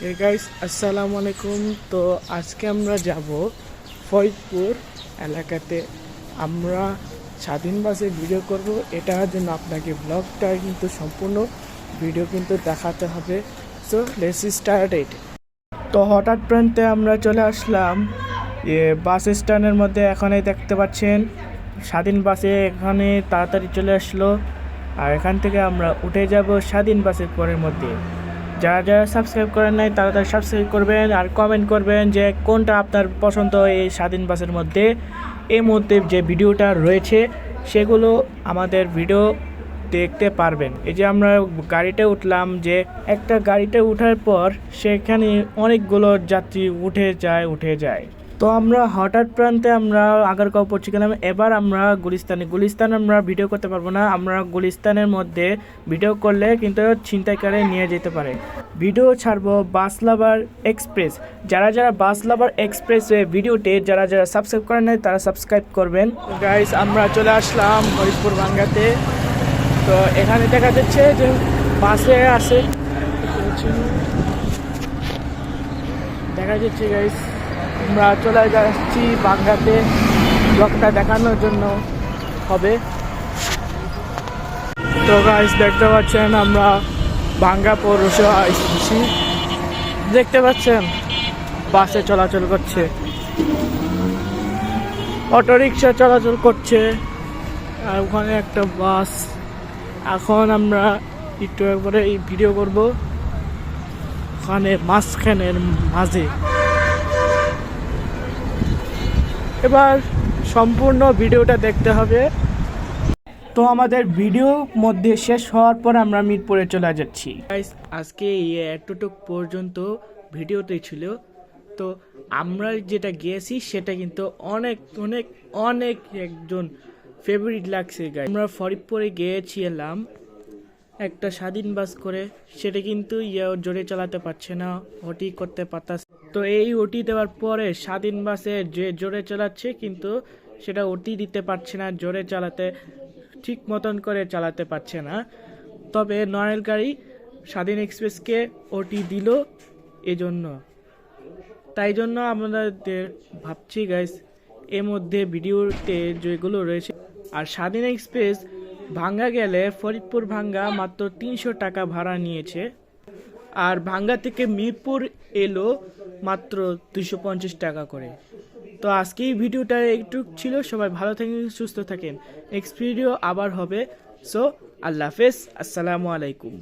Guys আসসালামু আলাইকুম তো আজকে আমরা যাব ফরিদপুর এলাকাতে। আমরা স্বাধীন বাসে ভিডিও করব। এটার জন্য আপনাকে ব্লগটা কিন্তু সম্পূর্ণ ভিডিও কিন্তু দেখাতে হবে। সো লেটস স্টার্ট ইট তো হঠাৎ প্রান্তে আমরা চলে আসলাম। বাস স্ট্যান্ডের মধ্যে এখানে দেখতে পাচ্ছেন, স্বাধীন বাসে এখানে তাড়াতাড়ি চলে আসলো। আর এখান থেকে আমরা উঠে যাব স্বাধীন বাসের পরের মধ্যে। যারা যারা সাবস্ক্রাইব করেন নাই, তারা তারা সাবস্ক্রাইব করবেন আর কমেন্ট করবেন যে কোনটা আপনার পছন্দ এই স্বাধীন বাসের মধ্যে। এই মধ্যে যে ভিডিওটা রয়েছে, সেগুলো আমাদের ভিডিও দেখতে পারবেন। এই যে আমরা গাড়িতে উঠলাম যে একটা গাড়িতে উঠার পর সেখানে অনেকগুলো যাত্রী উঠে যায় উঠে যায়। তো আমরা হঠাৎ প্রান্তে আমরা আগারগাঁও পৌঁছে গেলাম। এবার আমরা গুলিস্তানে, গুলিস্তান আমরা ভিডিও করতে পারব না। আমরা গুলিস্তানের মধ্যে ভিডিও করলে কিন্তু ছিনতাইকারে নিয়ে যেতে পারে। ভিডিও ছাড়বো বাস লাভার এক্সপ্রেস। যারা যারা বাস লাভার এক্সপ্রেস ভিডিওতে যারা যারা সাবস্ক্রাইব করেন নাই, তারা সাবস্ক্রাইব করবেন। গাইস আমরা চলে আসলাম হরিপুর বাঙ্গাতে তো এখানে দেখা যাচ্ছে যে বাসে আছে দেখা যাচ্ছে গাইস আমরা চলে যাচ্ছি বাংলাতে ব্লগটা দেখানোর জন্য হবে। তো গাইস দেখতে পাচ্ছেন আমরা ভাঙ্গা পৌরসভা এসেছি। দেখতে পাচ্ছেন, বাসে চলাচল করছে। অটোরিকশা চলাচল করছে। আর ওখানে একটা বাস। এখন আমরা একটু একবারে এই ভিডিও করব। ওখানে মাঝখানের মাঝে। এবার সম্পূর্ণ ভিডিওটা দেখতে হবে। তো আমাদের ভিডিও মধ্যে শেষ হওয়ার পর আমরা মিরপুরে চলে যাচ্ছি। আজকে এই এতটুক পর্যন্ত ভিডিওতে ছিল। তো আমরা যেটা গিয়েছি সেটা কিন্তু অনেক অনেক অনেক একজন ফেভারিট লাগছে গাই আমরা ফরিদপুরে গিয়েছিলাম একটা স্বাধীন বাস করে। সেটা কিন্তু ইয়ে জোরে চালাতে পারছে না, ওটি করতে পারতাছে তো এই ওটি দেওয়ার পরে স্বাধীন বাসে যে জোরে চালাচ্ছে কিন্তু সেটা ওটি দিতে পারছে না, জোরে চালাতে ঠিক মতন করে চালাতে পারছে না। তবে নয়েল গাড়ি স্বাধীন এক্সপ্রেসকে ওটি দিল এজন্য। তাই জন্য আমাদের ভাবছি গাইস এর মধ্যে ভিডিওতে যেগুলো রয়েছে, আর স্বাধীন এক্সপ্রেস ভাঙ্গা গেলে ফরিদপুর ভাঙ্গা মাত্র তিনশো টাকা ভাড়া নিয়েছে। আর ভাঙ্গা থেকে মিরপুর এলো মাত্র দুশো পঞ্চাশ টাকা করে। তো আজকে এই ভিডিওটা একটু ছিল। সবাই ভালো থাকেন, সুস্থ থাকেন। নেক্সট ভিডিও আবার হবে। সো আল্লাহ হাফেজ। আসসালামু আলাইকুম।